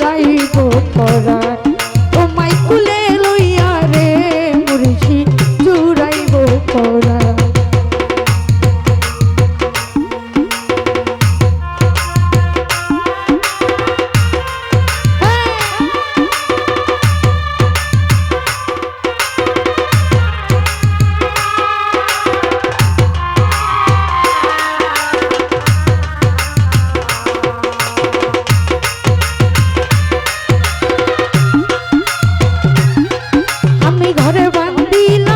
চুরাইব পরাণ দিল